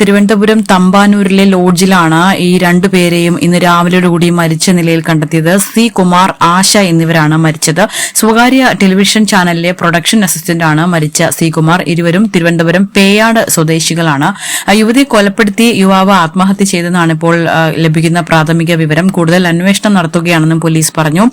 തിരുവനന്തപുരം തമ്പാനൂരിലെ ലോഡ്ജിലാണ് ഈ രണ്ടുപേരെയും ഇന്ന് രാവിലെയോടുകൂടി മരിച്ച നിലയിൽ കണ്ടെത്തിയത്. സി കുമാർ ആശ എന്നിവരാണ് മരിച്ചത്. സ്വകാര്യ ടെലിവിഷൻ ചാനലിലെ പ്രൊഡക്ഷൻ അസിസ്റ്റന്റ് ആണ് മരിച്ച സി കുമാർ. ഇരുവരും തിരുവനന്തപുരം പേയാട് സ്വദേശികളാണ്. യുവതി കൊലപ്പെടുത്തി യുവാവ് ആത്മഹത്യ ചെയ്തെന്നാണ് ഇപ്പോൾ ലഭിക്കുന്ന പ്രാഥമിക വിവരം. കൂടുതൽ അന്വേഷണം നടത്തുകയാണെന്നും പോലീസ് പറഞ്ഞു.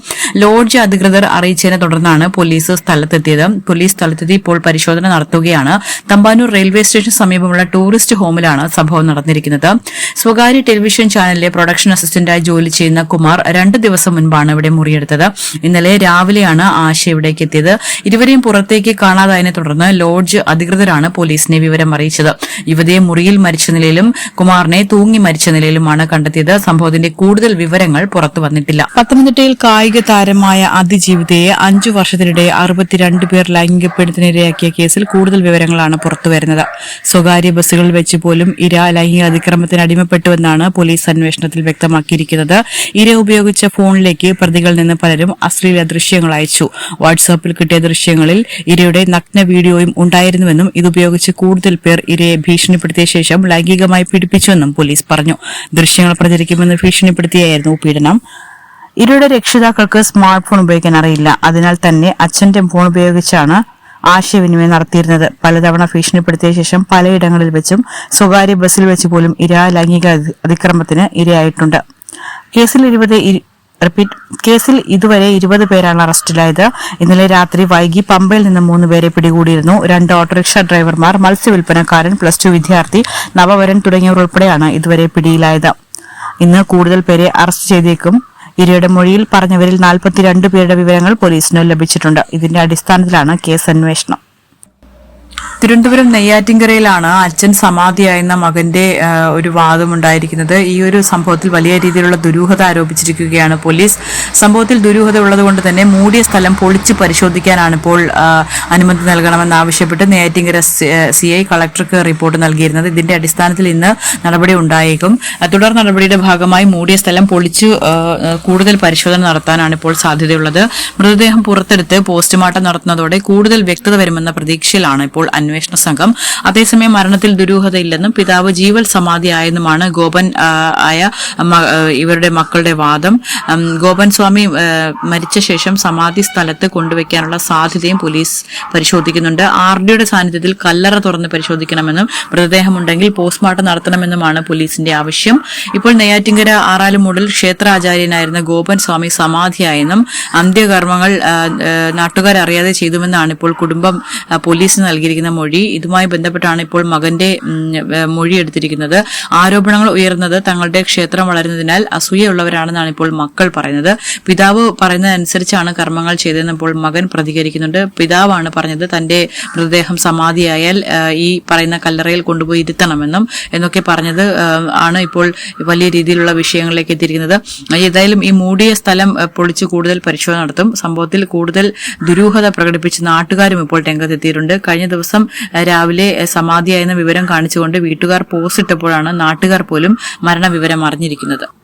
ലോഡ്ജ് അധികൃതർ അറിയിച്ചതിനെ തുടർന്നാണ് പോലീസ് സ്ഥലത്തെത്തിയത്. പോലീസ് സ്ഥലത്തെത്തി ഇപ്പോൾ പരിശോധന നടത്തുകയാണ്. തമ്പാനൂർ റെയിൽവേ സ്റ്റേഷൻ സമീപമുള്ള ടൂറിസ്റ്റ് ഹോമിലാണ് സംഭവം നടന്നിരിക്കുന്നത്. സ്വകാര്യ ടെലിവിഷൻ ചാനലിലെ പ്രൊഡക്ഷൻ അസിസ്റ്റന്റായി ജോലി ചെയ്യുന്ന കുമാർ രണ്ട് ദിവസം മുൻപാണ് ഇവിടെ മുറിയെടുത്തത്. ഇന്നലെ രാവിലെയാണ് ആശ ഇവിടേക്ക് എത്തിയത്. ഇരുവരെയും പുറത്തേക്ക് കാണാതായതിനെ തുടർന്ന് ലോഡ്ജ് അധികൃതരാണ് പോലീസിനെ വിവരം അറിയിച്ചത്. യുവതിയെ മുറിയിൽ മരിച്ച നിലയിലും കുമാറിനെ തൂങ്ങി മരിച്ച നിലയിലുമാണ് കണ്ടെത്തിയത്. സംഭവത്തിന്റെ കൂടുതൽ വിവരങ്ങൾ പുറത്തു വന്നിട്ടില്ല. പത്തനംതിട്ടയിൽ കായിക താരമായ അതിജീവിതയെ അഞ്ചു വർഷത്തിനിടെ അറുപത്തിരണ്ട് പേർ ലൈംഗിക പീഡനത്തിനിരയാക്കിയ കേസിൽ കൂടുതൽ വിവരങ്ങളാണ് പുറത്തുവരുന്നത്. സ്വകാര്യ ബസ്സുകളിൽ വെച്ച് പോലും ഇര ലൈംഗിക അതിക്രമത്തിന് അടിമപ്പെട്ടുവെന്നാണ് പോലീസ് അന്വേഷണത്തിൽ വ്യക്തമാക്കിയിരിക്കുന്നത്. ഇര ഉപയോഗിച്ച ഫോണിലേക്ക് പ്രതികളിൽ നിന്ന് പലരും അശ്ലീല ദൃശ്യങ്ങൾ അയച്ചു. വാട്സാപ്പിൽ കിട്ടിയ ദൃശ്യങ്ങളിൽ ഇരയുടെ നഗ്ന വീഡിയോയും ഉണ്ടായിരുന്നുവെന്നും ഇതുപയോഗിച്ച് കൂടുതൽ പേർ ഇരയെ ഭീഷണിപ്പെടുത്തിയ ശേഷം ലൈംഗികമായി പീഡിപ്പിച്ചുവെന്നും പോലീസ് പറഞ്ഞു. ദൃശ്യങ്ങൾ പ്രചരിക്കുമെന്ന് ഭീഷണിപ്പെടുത്തിയായിരുന്നു പീഡനം. ഇരയുടെ രക്ഷിതാക്കൾക്ക് സ്മാർട്ട് ഫോൺ ഉപയോഗിക്കാൻ അറിയില്ല. അതിനാൽ തന്നെ അച്ഛന്റെ ഫോൺ ഉപയോഗിച്ചാണ് ആശയവിനിമയം നടത്തിയിരുന്നത്. പലതവണ ഭീഷണിപ്പെടുത്തിയ ശേഷം പലയിടങ്ങളിൽ വെച്ചും സ്വകാര്യ ബസ്സിൽ വെച്ച് പോലും ഇര ലൈംഗിക അതിക്രമത്തിന് ഇരയായിട്ടുണ്ട്. കേസിൽ ഇരുപത് ഇരു- റിപ്പീറ്റ് കേസിൽ ഇതുവരെ ഇരുപത് പേരാണ് അറസ്റ്റിലായത്. ഇന്നലെ രാത്രി വൈകി പമ്പയിൽ നിന്ന് മൂന്ന് പേരെ പിടികൂടിയിരുന്നു. രണ്ട് ഓട്ടോറിക്ഷ ഡ്രൈവർമാർ മത്സ്യവില്പനക്കാരൻ പ്ലസ് ടു വിദ്യാർത്ഥി നവവരൻ തുടങ്ങിയവർ ഉൾപ്പെടെയാണ് ഇതുവരെ പിടിയിലായത്. ഇന്ന് കൂടുതൽ പേരെ അറസ്റ്റ് ചെയ്തേക്കും. ഇരയുടെ മൊഴിയിൽ പറഞ്ഞവരിൽ നാൽപ്പത്തിരണ്ട് പേരുടെ വിവരങ്ങൾ പോലീസിന് ലഭിച്ചിട്ടുണ്ട്. ഇതിന്റെ അടിസ്ഥാനത്തിലാണ് കേസ് അന്വേഷണം. തിരുവനന്തപുരം നെയ്യാറ്റിൻകരയിലാണ് അച്ഛൻ സമാധിയായെന്ന മകന്റെ ഒരു വാദമുണ്ടായിരിക്കുന്നത്. ഈ ഒരു സംഭവത്തിൽ വലിയ രീതിയിലുള്ള ദുരൂഹത ആരോപിച്ചിരിക്കുകയാണ് പോലീസ്. സംഭവത്തിൽ ദുരൂഹത ഉള്ളതുകൊണ്ട് തന്നെ മൂടിയ സ്ഥലം പൊളിച്ച് പരിശോധിക്കാനാണ് ഇപ്പോൾ അനുമതി നൽകണമെന്നാവശ്യപ്പെട്ട് നെയ്യാറ്റിൻകര സി ഐ കളക്ടർക്ക് റിപ്പോർട്ട് നൽകിയിരുന്നത്. ഇതിന്റെ അടിസ്ഥാനത്തിൽ ഇന്ന് നടപടി ഉണ്ടായേക്കും. തുടർ നടപടിയുടെ ഭാഗമായി മൂടിയ സ്ഥലം പൊളിച്ച് കൂടുതൽ പരിശോധന നടത്താനാണ് ഇപ്പോൾ സാധ്യതയുള്ളത്. മൃതദേഹം പുറത്തെടുത്ത് പോസ്റ്റ്മോർട്ടം നടത്തുന്നതോടെ കൂടുതൽ വ്യക്തത വരുമെന്ന പ്രതീക്ഷയിലാണ് ഇപ്പോൾ അന്വേഷണ സംഘം. അതേസമയം മരണത്തിൽ ദുരൂഹതയില്ലെന്നും പിതാവ് ജീവൽ സമാധിയായെന്നുമാണ് ഗോപൻ ആയ ഇവരുടെ മക്കളുടെ വാദം. ഗോപൻ സ്വാമി മരിച്ച ശേഷം സമാധി സ്ഥലത്ത് കൊണ്ടുവയ്ക്കാനുള്ള സാധ്യതയും പോലീസ് പരിശോധിക്കുന്നുണ്ട്. ആർ ഡിയുടെ സാന്നിധ്യത്തിൽ കല്ലറ തുറന്ന് പരിശോധിക്കണമെന്നും മൃതദേഹമുണ്ടെങ്കിൽ പോസ്റ്റ്മോർട്ടം നടത്തണമെന്നുമാണ് പോലീസിന്റെ ആവശ്യം. ഇപ്പോൾ നെയ്യാറ്റിങ്കര ആറാലുമൂടിൽ ക്ഷേത്രാചാര്യനായിരുന്ന ഗോപൻ സ്വാമി സമാധിയായെന്നും അന്ത്യകർമ്മങ്ങൾ അറിയാതെ ചെയ്തുവെന്നാണ് ഇപ്പോൾ കുടുംബം പോലീസിന് പോലീസിന് നൽകിയിരിക്കുന്ന മൊഴി ഇതുമായി ബന്ധപ്പെട്ടാണ് ഇപ്പോൾ മകന്റെ മൊഴി എടുത്തിരിക്കുന്നത്. ആരോപണങ്ങൾ ഉയർന്നത് തങ്ങളുടെ ക്ഷേത്രം വളരുന്നതിനാൽ അസൂയുള്ളവരാണെന്നാണ് ഇപ്പോൾ മക്കൾ പറയുന്നത്. പിതാവ് പറയുന്നതനുസരിച്ചാണ് കർമ്മങ്ങൾ ചെയ്തതെന്ന് ഇപ്പോൾ മകൻ പ്രതികരിക്കുന്നുണ്ട്. പിതാവാണ് പറഞ്ഞത് തന്റെ മൃതദേഹം സമാധിയായാൽ ഈ പറയുന്ന കല്ലറയിൽ കൊണ്ടുപോയി ഇരുത്തണമെന്നും എന്നൊക്കെ പറഞ്ഞത് ആണ് ഇപ്പോൾ വലിയ രീതിയിലുള്ള വിഷയങ്ങളിലേക്ക് എത്തിയിരിക്കുന്നത്. ഏതായാലും ഈ മൂടിയ സ്ഥലം പൊളിച്ച് കൂടുതൽ പരിശോധന നടത്തും. സംഭവത്തിൽ കൂടുതൽ ദുരൂഹത പ്രകടിപ്പിച്ച് നാട്ടുകാരും ഇപ്പോൾ രംഗത്തെത്തിയിട്ടുണ്ട്. കഴിഞ്ഞ ദിവസം ആ, രാവിലെ സമാധിയായെന്ന വിവരം കാണിച്ചുകൊണ്ട് വീട്ടുകാർ പോസ്റ്റ് ഇട്ടപ്പോഴാണ് നാട്ടുകാർ പോലും മരണവിവരം അറിഞ്ഞിരിക്കുന്നത്.